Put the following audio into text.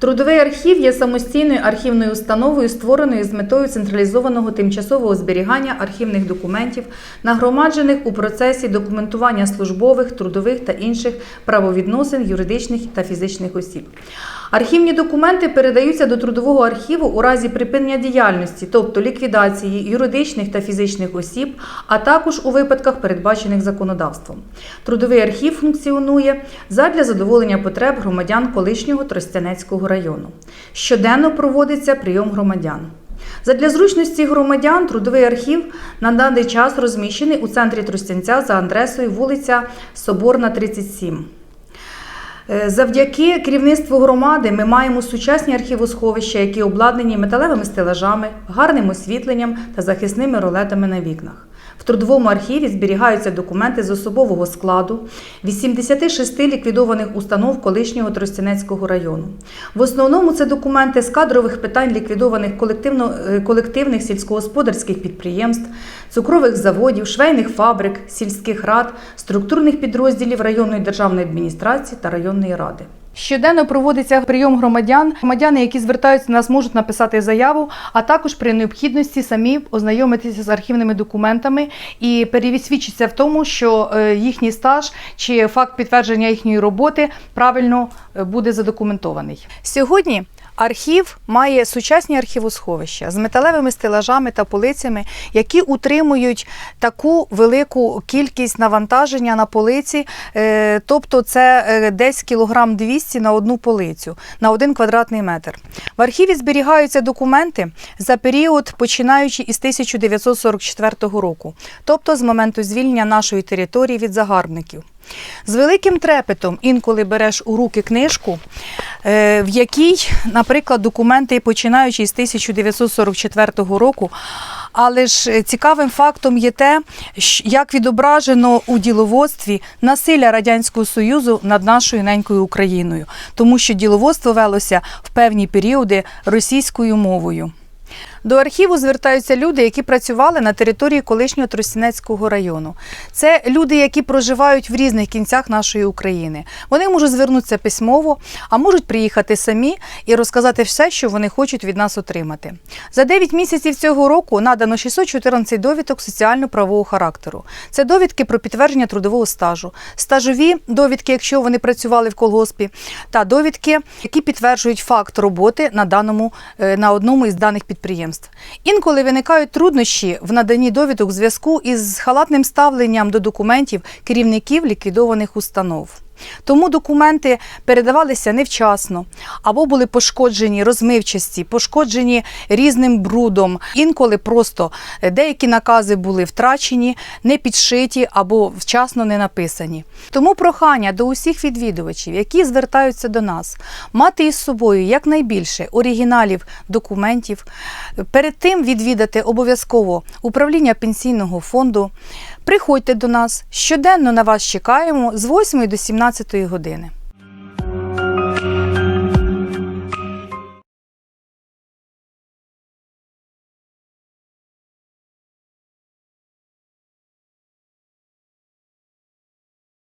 Трудовий архів є самостійною архівною установою, створеною з метою централізованого тимчасового зберігання архівних документів, нагромаджених у процесі документування службових, трудових та інших правовідносин юридичних та фізичних осіб. Архівні документи передаються до трудового архіву у разі припинення діяльності, тобто ліквідації юридичних та фізичних осіб, а також у випадках, передбачених законодавством. Трудовий архів функціонує задля задоволення потреб громадян колишнього Тростянецького району. Щоденно проводиться прийом громадян. Задля зручності громадян трудовий архів на даний час розміщений у центрі Тростянця за адресою вулиця Соборна, 37. Е, Завдяки керівництву громади ми маємо сучасні архівосховища, які обладнані металевими стелажами, гарним освітленням та захисними ролетами на вікнах. В трудовому архіві зберігаються документи з особового складу 86 ліквідованих установ колишнього Тростянецького району. В основному це документи з кадрових питань ліквідованих е, колективних сільськогосподарських підприємств, цукрових заводів, швейних фабрик, сільських рад, структурних підрозділів районної державної адміністрації та районної ради. Щоденно проводиться прийом громадян. Громадяни, які звертаються до нас, можуть написати заяву, а також при необхідності самі ознайомитися з архівними документами і пересвідчитися в тому, що е, їхній стаж чи факт підтвердження їхньої роботи правильно е, буде задокументований. Сьогодні Архів має сучасні архівосховища з металевими стелажами та полицями, які утримують таку велику кількість навантаження на полиці, е, тобто це е, десь кілограм 200 на одну полицю, на один квадратний метр. В архіві зберігаються документи за період, починаючи із 1944 року, тобто з моменту звільнення нашої території від загарбників. З великим трепетом інколи береш у руки книжку, в якій, наприклад, документи, починаючи з 1944 року. Але ж е, цікавим фактом є те, як відображено у діловодстві насилля Радянського Союзу над нашою ненькою Україною, тому що діловодство велося в певні періоди російською мовою. До архіву звертаються люди, які працювали на території колишнього Тростянецького району. Це люди, які проживають в різних кінцях нашої України. Вони можуть звернутися письмово, а можуть приїхати самі і розказати все, що вони хочуть від нас отримати. За 9 місяців цього року надано 614 довідок соціально-правового характеру. Це довідки про підтвердження трудового стажу, стажові довідки, якщо вони працювали в колгоспі, та довідки, які підтверджують факт роботи на даному е, на одному із даних підприємств. Інколи виникають труднощі в наданні довідок зв'язку із халатним ставленням до документів керівників ліквідованих установ. Тому документи передавалися невчасно або були пошкоджені розмивчасті, пошкоджені різним брудом. Інколи просто е, деякі накази були втрачені, не підшиті або вчасно не написані. Тому прохання до усіх відвідувачів, які звертаються до нас, мати із собою якнайбільше оригіналів документів. Перед тим відвідати обов'язково управління пенсійного фонду. Приходьте до нас щоденно на вас чекаємо з 8 до 17 години.